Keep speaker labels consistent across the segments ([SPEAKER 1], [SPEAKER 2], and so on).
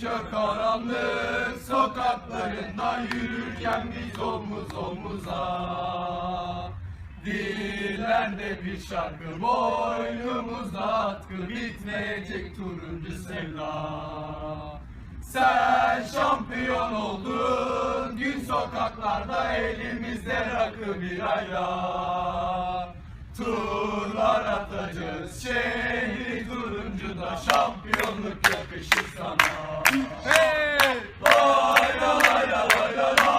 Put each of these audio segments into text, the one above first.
[SPEAKER 1] Kör karanlık sokaklarında yürürken biz omuz omuza. Dillerde bir şarkı boynumuzda atkı bitmeyecek turuncu sevda. Sen şampiyon oldun gün sokaklarda elimizde rakı birayla Turlar atacağız şehri takımda şampiyonluk yakışır sana. Hey! Vay la la la la la la.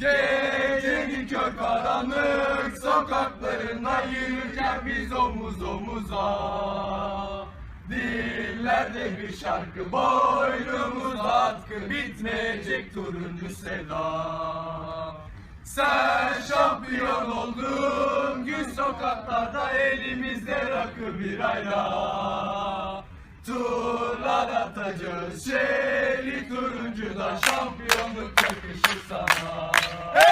[SPEAKER 1] Gecenin kör karanlık sokaklarında yürürken biz omuz omuza. Dillerde bir şarkı boynumuzda atkı bitmeyecek turuncu sevda Sen şampiyon oldun gün sokaklarda elimizde rakı birayla Turlar atacağız şehri turuncuda şampiyonluk yakışır sana Hey!